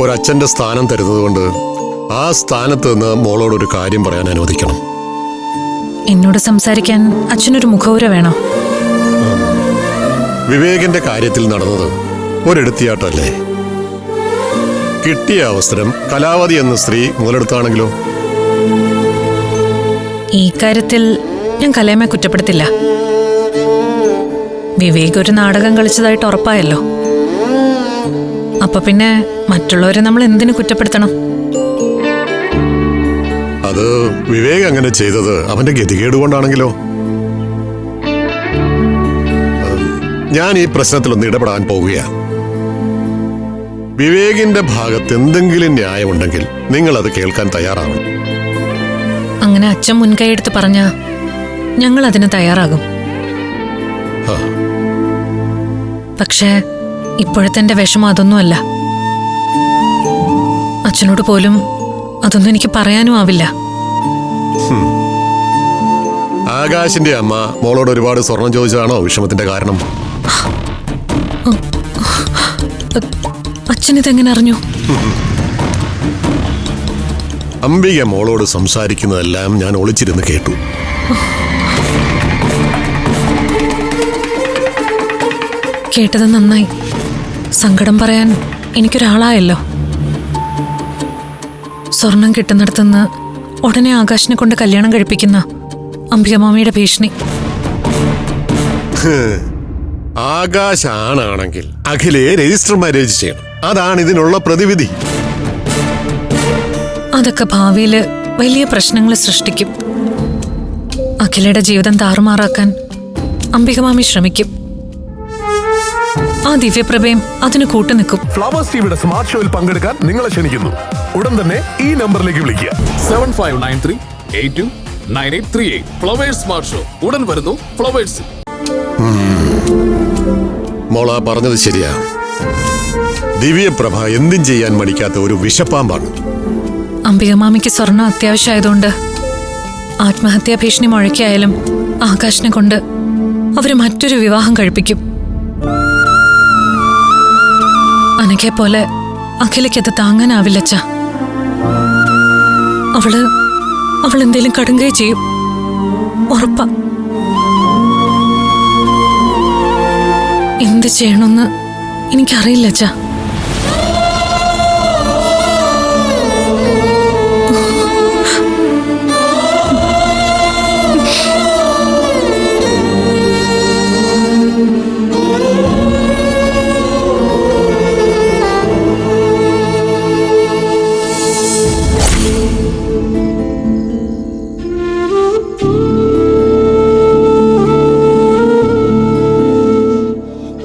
മോളെ സ്ഥാനം സ്ഥാനം തരുന്നതുകൊണ്ട് ആ സ്ഥാനത്ത് നിന്ന് മോളോട് ഒരു കാര്യം പറയാൻ അനുവദിക്കണം. എന്നോട് സംസാരിക്കാൻ അച്ഛനൊരു മുഖവുര വേണോ? വിവേകിന്റെ കാര്യത്തിൽ നടന്നത് ഒരെടുത്തിയാട്ടല്ലേ? കിട്ടിയ അവസരം കലാവതി എന്ന സ്ത്രീ മുതലെടുത്താണെങ്കിലോ? ഈ കാര്യത്തിൽ ഞാൻ കലയമ്മയെ കുറ്റപ്പെടുത്തില്ല. വിവേക് ഒരു നാടകം കളിച്ചതായിട്ട് ഉറപ്പായല്ലോ. അപ്പൊ പിന്നെ മറ്റുള്ളവരെ നമ്മൾ എന്തിനു കുറ്റപ്പെടുത്തണം? അത് വിവേക് അങ്ങനെ ചെയ്തത് അവന്റെ ഗതികേട് കൊണ്ടാണെങ്കിലോ? ഞാൻ ഈ പ്രശ്നത്തിൽ ഒന്ന് ഇടപെടാൻ പോവുകയാണ്. വിവേകിന്റെ ഭാഗത്ത് എന്തെങ്കിലും ന്യായമുണ്ടെങ്കിൽ നിങ്ങൾ അത് കേൾക്കാൻ തയ്യാറാവണം. അങ്ങനെ അച്ഛൻ മുൻകൈ എടുത്ത് പറഞ്ഞ ഞങ്ങൾ അതിന് തയ്യാറാകും. പക്ഷേ ഇപ്പോഴത്തെ എന്റെ വിഷമം അതൊന്നുമല്ല. അച്ഛനോട് പോലും അതൊന്നും എനിക്ക് പറയാനും ആവില്ല. ആകാശിന്റെ അമ്മ മോളോട് ഒരുപാട് സ്വർണം ചോദിച്ചതാണോ വിഷമത്തിന്റെ കാരണം? അച്ഛൻ ഇതെങ്ങനെ അറിഞ്ഞു? അംബിക മോളോട് സംസാരിക്കുന്നതെല്ലാം ഞാൻ ഒളിച്ചിരുന്ന് കേട്ടു. കേട്ടത് നന്നായി. സങ്കടം പറയാൻ എനിക്കൊരാളായല്ലോ. സ്വർണം കിട്ടുന്നിടത്തുനിന്ന് ഉടനെ ആകാശിനെ കൊണ്ട് കല്യാണം കഴിപ്പിക്കുന്ന അംബികമാമിയുടെ ഭീഷണി. ആകാശാണാണെങ്കിൽ അഖിലയെ രജിസ്റ്റർ മാരേജ് ചെയ്യണം. അതാണ് ഇതിനുള്ള പ്രതിവിധി. അതൊക്കെ ഭാവിയിൽ വലിയ പ്രശ്നങ്ങൾ സൃഷ്ടിക്കും. അഖിലയുടെ ജീവിതം താറുമാറാക്കാൻ അംബികമാമി ശ്രമിക്കും. ആ ദിവ്യപ്രഭയും അതിന് കൂട്ടു നിൽക്കും. ഫ്ലവേഴ്സ് ടിവിയുടെ സ്മാർട്ട് ഷോയിൽ പങ്കെടുക്കാൻ നിങ്ങളെ ക്ഷണിക്കുന്നു. ഉടൻ തന്നെ ഈ നമ്പറിലേക്ക് വിളിക്കുക. Seven five nine three eight two nine eight three eight flowers smart show ഉടൻ വരുന്നു ഫ്ലവേഴ്സ് മോള പറഞ്ഞത് ശരിയാ. ദിവ്യപ്രഭ എന്തും ചെയ്യാൻ മടിക്കാത്ത ഒരു വിഷപ്പാമ്പാണ്. അംബികമാമിക്ക് സ്വർണം അത്യാവശ്യമായതുകൊണ്ട് ആത്മഹത്യാ ഭീഷണി മുഴക്കിയായാലും ആകാശിനെ കൊണ്ട് അവർ മറ്റൊരു വിവാഹം കഴിപ്പിക്കും. അനഘയെ പോലെ അഖിലയ്ക്കത് താങ്ങാനാവില്ലച്ച. അവൾ അവൾ എന്തേലും കടുങ്കേ ചെയ്യും. ഉറപ്പാ. എന്ത് ചെയ്യണമെന്ന് എനിക്കറിയില്ല അച്ഛാ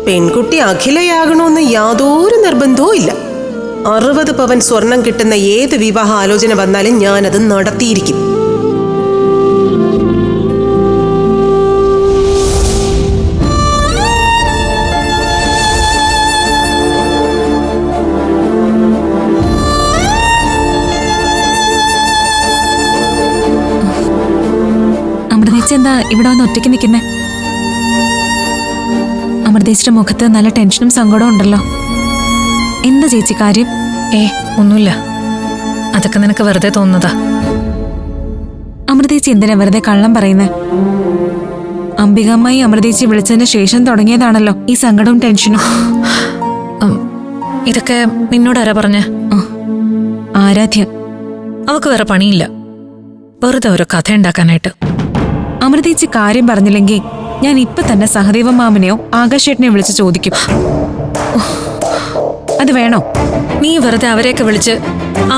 പെൺകുട്ടി അഖിലയാകണമെന്ന് യാതൊരു നിർബന്ധവും ഇല്ല. അറുപത് പവൻ സ്വർണം കിട്ടുന്ന ഏത് വിവാഹ ആലോചന വന്നാലും ഞാനത് നടത്തിയിരിക്കും. അമൃതേച്ചി എന്താ ഇവിടെ വന്ന് ഒറ്റയ്ക്ക് നിൽക്കുന്നേ? അമൃതേച്ചിയുടെ മുഖത്ത് നല്ല ടെൻഷനും സങ്കടവും ഉണ്ടല്ലോ. എന്താ ചേച്ചി കാര്യം? ഏ ഒന്നുമില്ല. അതൊക്കെ നിനക്ക് വെറുതെ തോന്നുന്നതാ. അമൃതേച്ചി എന്തിനാ വെറുതെ കള്ളം പറയുന്നേ? അംബികമ്മായി അമൃതേച്ചി വിളിച്ചതിന് ശേഷം തുടങ്ങിയതാണല്ലോ ഈ സങ്കടവും ടെൻഷനും. ഇതൊക്കെ നിന്നോട് ആരാ പറഞ്ഞ? ആരാധ്യ. അവക്ക് വേറെ പണിയില്ല. വെറുതെ ഒരു കഥ ഉണ്ടാക്കാനായിട്ട് അമൃതേച്ചി കാര്യം പറഞ്ഞില്ലെങ്കിൽ ഞാൻ ഇപ്പൊ തന്നെ സഹദേവ മാമനെയോ ആകാശേട്ടനെ വിളിച്ച് ചോദിക്കും. അത് വേണോ? നീ വെറുതെ അവരെയൊക്കെ വിളിച്ച്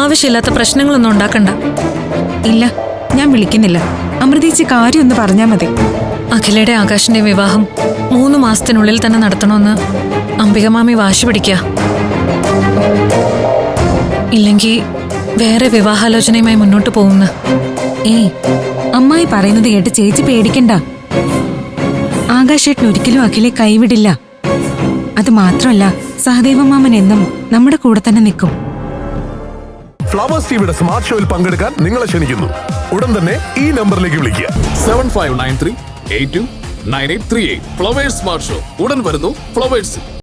ആവശ്യമില്ലാത്ത പ്രശ്നങ്ങളൊന്നും ഉണ്ടാക്കണ്ട. ഇല്ല ഞാൻ വിളിക്കുന്നില്ല. അമൃതീച്ച് കാര്യം ഒന്ന് പറഞ്ഞാ മതി. അഖിലയുടെ ആകാശിന്റെ വിവാഹം മൂന്ന് മാസത്തിനുള്ളിൽ തന്നെ നടത്തണമെന്ന് അംബികമാമി വാശി പിടിക്കുക ഇല്ലെങ്കിൽ വേറെ വിവാഹാലോചനയുമായി മുന്നോട്ട് പോകുന്നു. ഏയ് അമ്മായി പറയുന്നത് കേട്ട് ചേച്ചി പേടിക്കണ്ട. ആകാശേട്ടൻ ഒരിക്കലും അഖിലെ കൈവിടില്ല. അത് മാത്രമല്ല സഹദേവ മാമൻ എന്നും നമ്മുടെ കൂടെ തന്നെ നിൽക്കും. ഫ്ലവേഴ്സ് ടിവിയുടെ സ്മാർട്ട് ഷോയിൽ പങ്കെടുക്കാൻ നിങ്ങളെ ക്ഷണിക്കുന്നു. ഉടൻ തന്നെ ഈ നമ്പറിലേക്ക് വിളിക്കുക. Seven five nine three eight two nine eight three eight. Flowers smart show. ഉടൻ വരുന്നു ഫ്ലവേഴ്സ്.